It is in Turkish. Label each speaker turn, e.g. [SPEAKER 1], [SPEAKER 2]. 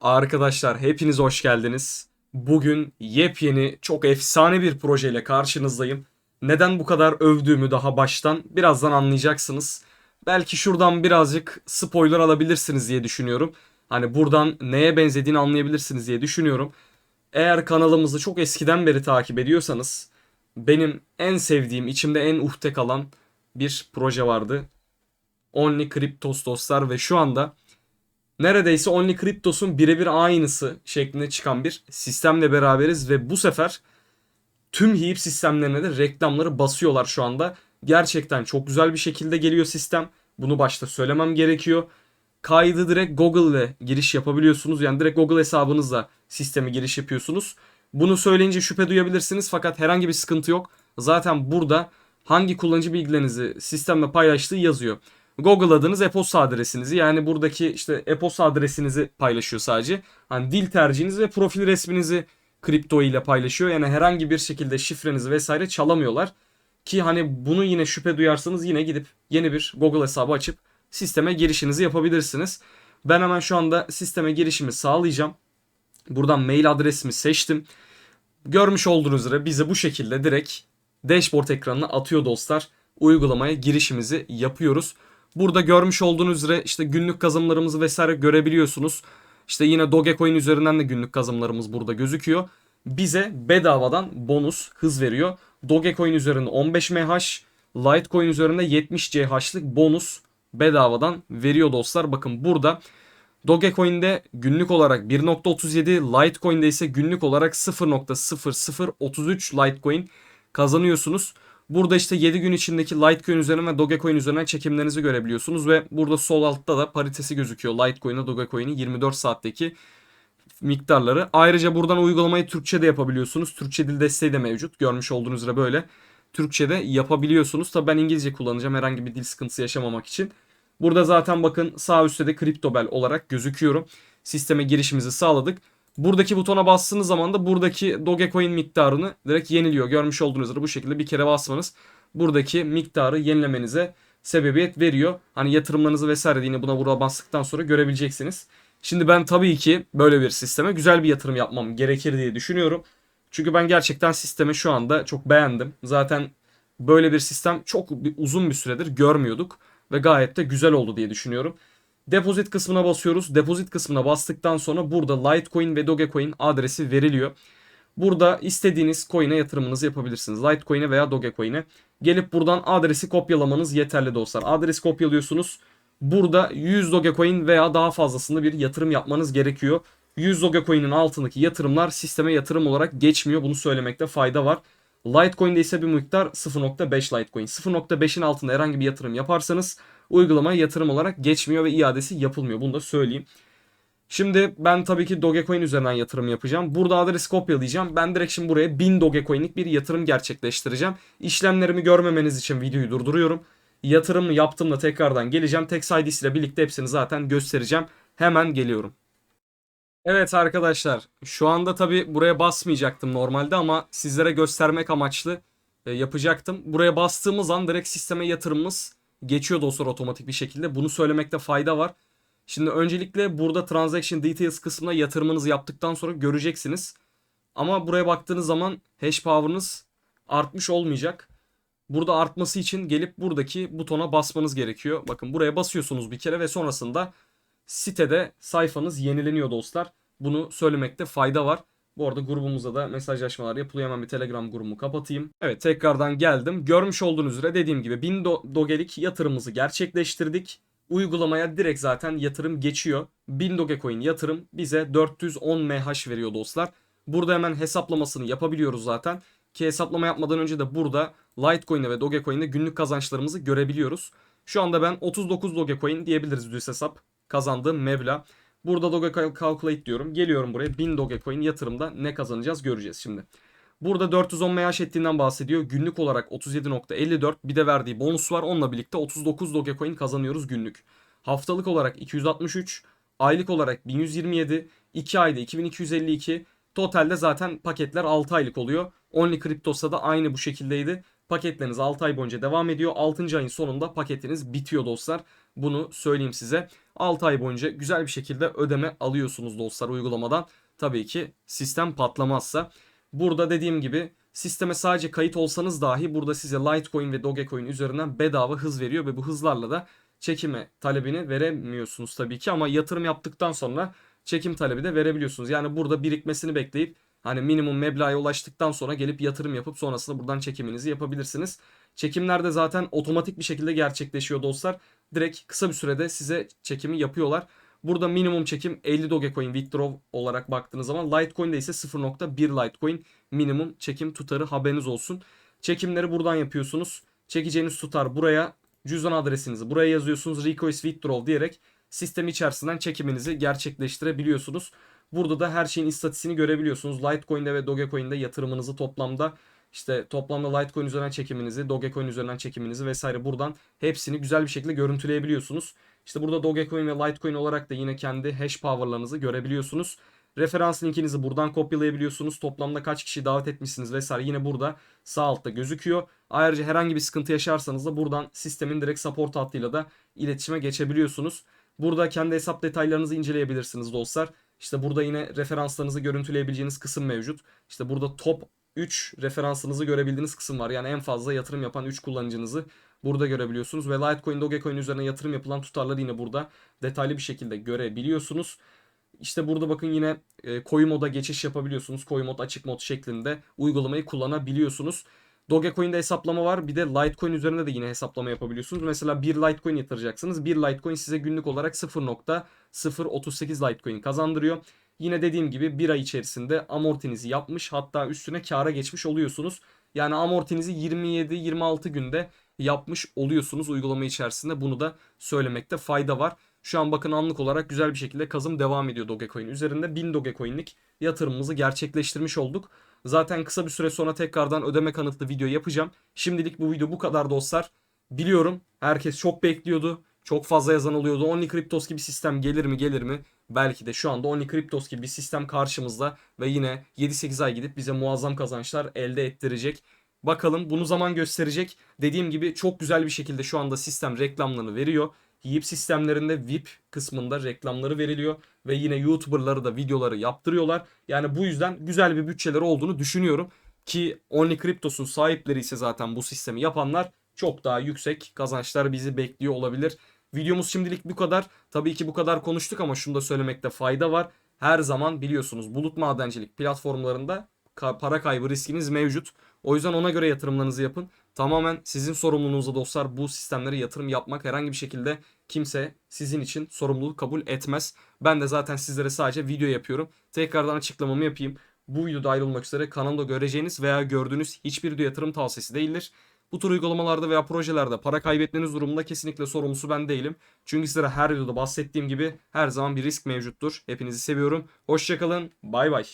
[SPEAKER 1] Arkadaşlar hepiniz hoş geldiniz. Bugün yepyeni çok efsane bir projeyle karşınızdayım. Neden bu kadar övdüğümü daha baştan birazdan anlayacaksınız. Belki şuradan birazcık spoiler alabilirsiniz diye düşünüyorum. Hani buradan neye benzediğini anlayabilirsiniz diye düşünüyorum. Eğer kanalımızı çok eskiden beri takip ediyorsanız benim en sevdiğim, içimde en uhde kalan bir proje vardı. Only Cryptos dostlar ve şu anda neredeyse Only Cryptos'un birebir aynısı şeklinde çıkan bir sistemle beraberiz ve bu sefer tüm HEAP sistemlerine de reklamları basıyorlar şu anda. Gerçekten çok güzel bir şekilde geliyor sistem. Bunu başta söylemem gerekiyor. Kaydı direkt Google ile giriş yapabiliyorsunuz. Yani direkt Google hesabınızla sisteme giriş yapıyorsunuz. Bunu söyleyince şüphe duyabilirsiniz fakat herhangi bir sıkıntı yok. Zaten burada hangi kullanıcı bilgilerinizi sistemle paylaştığı yazıyor. Google adınız e-posta adresinizi yani buradaki işte e-posta adresinizi paylaşıyor sadece. Hani dil tercihinizi ve profil resminizi kripto ile paylaşıyor. Yani herhangi bir şekilde şifrenizi vesaire çalamıyorlar. Ki hani bunu yine şüphe duyarsanız yine gidip yeni bir Google hesabı açıp sisteme girişinizi yapabilirsiniz. Ben hemen şu anda sisteme girişimi sağlayacağım. Buradan mail adresimi seçtim. Görmüş olduğunuz üzere bize bu şekilde direkt dashboard ekranına atıyor dostlar. Uygulamaya girişimizi yapıyoruz. Burada görmüş olduğunuz üzere işte günlük kazanımlarımızı vesaire görebiliyorsunuz. İşte yine Dogecoin üzerinden de günlük kazanımlarımız burada gözüküyor. Bize bedavadan bonus hız veriyor. Dogecoin üzerinde 15 MH, Litecoin üzerinde 70 CH'lık bonus bedavadan veriyor dostlar. Bakın burada Dogecoin'de günlük olarak 1.37, Litecoin'de ise günlük olarak 0.0033 Litecoin kazanıyorsunuz. Burada işte 7 gün içindeki Litecoin üzerinden ve Dogecoin üzerinden çekimlerinizi görebiliyorsunuz ve burada sol altta da paritesi gözüküyor. Litecoin ile Dogecoin'in 24 saatteki miktarları. Ayrıca buradan uygulamayı Türkçe de yapabiliyorsunuz. Türkçe dil desteği de mevcut. Görmüş olduğunuz üzere böyle. Türkçe de yapabiliyorsunuz. Tabi ben İngilizce kullanacağım herhangi bir dil sıkıntısı yaşamamak için. Burada zaten bakın sağ üstte de CryptoBell olarak gözüküyorum. Sisteme girişimizi sağladık. Buradaki butona bastığınız zaman da buradaki Dogecoin miktarını direkt yeniliyor. Görmüş olduğunuz üzere bu şekilde bir kere basmanız buradaki miktarı yenilemenize sebebiyet veriyor. Hani yatırımlarınızı vesaire yine buna burada bastıktan sonra görebileceksiniz. Şimdi ben tabii ki böyle bir sisteme güzel bir yatırım yapmam gerekir diye düşünüyorum. Çünkü ben gerçekten sistemi şu anda çok beğendim. Zaten böyle bir sistem çok uzun bir süredir görmüyorduk ve gayet de güzel oldu diye düşünüyorum. Depozit kısmına basıyoruz. Depozit kısmına bastıktan sonra burada Litecoin ve Dogecoin adresi veriliyor. Burada istediğiniz coin'e yatırımınızı yapabilirsiniz. Litecoin'e veya Dogecoin'e. Gelip buradan adresi kopyalamanız yeterli dostlar. Adresi kopyalıyorsunuz. Burada 100 Dogecoin veya daha fazlasında bir yatırım yapmanız gerekiyor. 100 Dogecoin'in altındaki yatırımlar sisteme yatırım olarak geçmiyor. Bunu söylemekte fayda var. Litecoin'de ise bir miktar 0.5 Litecoin. 0.5'in altında herhangi bir yatırım yaparsanız uygulamaya yatırım olarak geçmiyor ve iadesi yapılmıyor. Bunu da söyleyeyim. Şimdi ben tabii ki Dogecoin üzerinden yatırım yapacağım. Burada adresi kopyalayacağım. Ben direkt şimdi buraya 1000 Dogecoin'lik bir yatırım gerçekleştireceğim. İşlemlerimi görmemeniz için videoyu durduruyorum. Yatırımı yaptığımda tekrardan geleceğim. Text ID'si ile birlikte hepsini zaten göstereceğim. Hemen geliyorum. Evet arkadaşlar şu anda tabi buraya basmayacaktım normalde ama sizlere göstermek amaçlı e, yapacaktım. Buraya bastığımız an direkt sisteme yatırımımız geçiyor dostlar otomatik bir şekilde. Bunu söylemekte fayda var. Şimdi öncelikle burada transaction details kısmına yatırımınızı yaptıktan sonra göreceksiniz. Ama buraya baktığınız zaman hash power'ınız artmış olmayacak. Burada artması için gelip buradaki butona basmanız gerekiyor. Bakın buraya basıyorsunuz bir kere ve sonrasında sitede sayfanız yenileniyor dostlar. Bunu söylemekte fayda var. Bu arada grubumuzda da mesajlaşmalar yapılıyor. Hemen bir Telegram grubumu kapatayım. Evet tekrardan geldim. Görmüş olduğunuz üzere dediğim gibi 1000 do- dogelik yatırımımızı gerçekleştirdik. Uygulamaya direkt zaten yatırım geçiyor. 1000 Dogecoin yatırım bize 410 MH veriyor dostlar. Burada hemen hesaplamasını yapabiliyoruz zaten. Ki hesaplama yapmadan önce de burada Litecoin'de ve Dogecoin'de günlük kazançlarımızı görebiliyoruz. Şu anda ben 39 Dogecoin diyebiliriz düz hesap kazandığım meblağ. Burada Doge Calculate diyorum. Geliyorum buraya 1000 Dogecoin yatırımda ne kazanacağız göreceğiz şimdi. Burada 410 MH ettiğinden bahsediyor. Günlük olarak 37.54 bir de verdiği bonus var. Onunla birlikte 39 Dogecoin kazanıyoruz günlük. Haftalık olarak 263, aylık olarak 1127, 2 ayda 2252. Totalde zaten paketler 6 aylık oluyor. Only Cryptos'ta da aynı bu şekildeydi. Paketleriniz 6 ay boyunca devam ediyor. 6. ayın sonunda paketiniz bitiyor dostlar. Bunu söyleyeyim size. 6 ay boyunca güzel bir şekilde ödeme alıyorsunuz dostlar uygulamadan. Tabii ki sistem patlamazsa. Burada dediğim gibi sisteme sadece kayıt olsanız dahi burada size Litecoin ve Dogecoin üzerinden bedava hız veriyor ve bu hızlarla da çekime talebini veremiyorsunuz tabii ki ama yatırım yaptıktan sonra çekim talebi de verebiliyorsunuz. Yani burada birikmesini bekleyip hani minimum meblağa ulaştıktan sonra gelip yatırım yapıp sonrasında buradan çekiminizi yapabilirsiniz. Çekimler de zaten otomatik bir şekilde gerçekleşiyor dostlar. Direkt kısa bir sürede size çekimi yapıyorlar. Burada minimum çekim 50 Dogecoin withdraw olarak baktığınız zaman Litecoin'de ise 0.1 Litecoin minimum çekim tutarı haberiniz olsun. Çekimleri buradan yapıyorsunuz. Çekeceğiniz tutar buraya cüzdan adresinizi buraya yazıyorsunuz. Request withdraw diyerek sistem içerisinden çekiminizi gerçekleştirebiliyorsunuz. Burada da her şeyin istatistiğini görebiliyorsunuz. Litecoin'de ve Dogecoin'de yatırımınızı toplamda işte toplamda Litecoin üzerinden çekiminizi, Dogecoin üzerinden çekiminizi vesaire buradan hepsini güzel bir şekilde görüntüleyebiliyorsunuz. İşte burada Dogecoin ve Litecoin olarak da yine kendi hash power'larınızı görebiliyorsunuz. Referans linkinizi buradan kopyalayabiliyorsunuz. Toplamda kaç kişi davet etmişsiniz vesaire yine burada sağ altta gözüküyor. Ayrıca herhangi bir sıkıntı yaşarsanız da buradan sistemin direkt support hattıyla da iletişime geçebiliyorsunuz. Burada kendi hesap detaylarınızı inceleyebilirsiniz dostlar. İşte burada yine referanslarınızı görüntüleyebileceğiniz kısım mevcut. İşte burada top 3 referansınızı görebildiğiniz kısım var. Yani en fazla yatırım yapan 3 kullanıcınızı burada görebiliyorsunuz. Ve Litecoin, Dogecoin üzerine yatırım yapılan tutarları yine burada detaylı bir şekilde görebiliyorsunuz. İşte burada bakın yine e, koyu moda geçiş yapabiliyorsunuz. Koyu mod, açık mod şeklinde uygulamayı kullanabiliyorsunuz. Dogecoin'de hesaplama var. Bir de Litecoin üzerinde de yine hesaplama yapabiliyorsunuz. Mesela bir Litecoin yatıracaksınız. Bir Litecoin size günlük olarak 0.038 Litecoin kazandırıyor. Yine dediğim gibi bir ay içerisinde amortinizi yapmış hatta üstüne kâra geçmiş oluyorsunuz. Yani amortinizi 27-26 günde yapmış oluyorsunuz uygulama içerisinde. Bunu da söylemekte fayda var. Şu an bakın anlık olarak güzel bir şekilde kazım devam ediyor Dogecoin üzerinde. 1000 Dogecoin'lik yatırımımızı gerçekleştirmiş olduk. Zaten kısa bir süre sonra tekrardan ödeme kanıtlı video yapacağım. Şimdilik bu video bu kadar dostlar. Biliyorum herkes çok bekliyordu. Çok fazla yazan oluyordu. Only Cryptos gibi sistem gelir mi gelir mi? Belki de şu anda Only Cryptos gibi bir sistem karşımızda ve yine 7-8 ay gidip bize muazzam kazançlar elde ettirecek. Bakalım bunu zaman gösterecek. Dediğim gibi çok güzel bir şekilde şu anda sistem reklamlarını veriyor. Yip sistemlerinde VIP kısmında reklamları veriliyor ve yine YouTuber'ları da videoları yaptırıyorlar. Yani bu yüzden güzel bir bütçeleri olduğunu düşünüyorum ki Only Cryptos'un sahipleri ise zaten bu sistemi yapanlar çok daha yüksek kazançlar bizi bekliyor olabilir. Videomuz şimdilik bu kadar. Tabii ki bu kadar konuştuk ama şunu da söylemekte fayda var. Her zaman biliyorsunuz bulut madencilik platformlarında para kaybı riskiniz mevcut. O yüzden ona göre yatırımlarınızı yapın. Tamamen sizin sorumluluğunuzda dostlar bu sistemlere yatırım yapmak herhangi bir şekilde kimse sizin için sorumluluk kabul etmez. Ben de zaten sizlere sadece video yapıyorum. Tekrardan açıklamamı yapayım. Bu videoda ayrılmak üzere kanalda göreceğiniz veya gördüğünüz hiçbir video yatırım tavsiyesi değildir. Bu tür uygulamalarda veya projelerde para kaybetmeniz durumunda kesinlikle sorumlusu ben değilim. Çünkü sizlere her videoda bahsettiğim gibi her zaman bir risk mevcuttur. Hepinizi seviyorum. Hoşçakalın. Bay bay.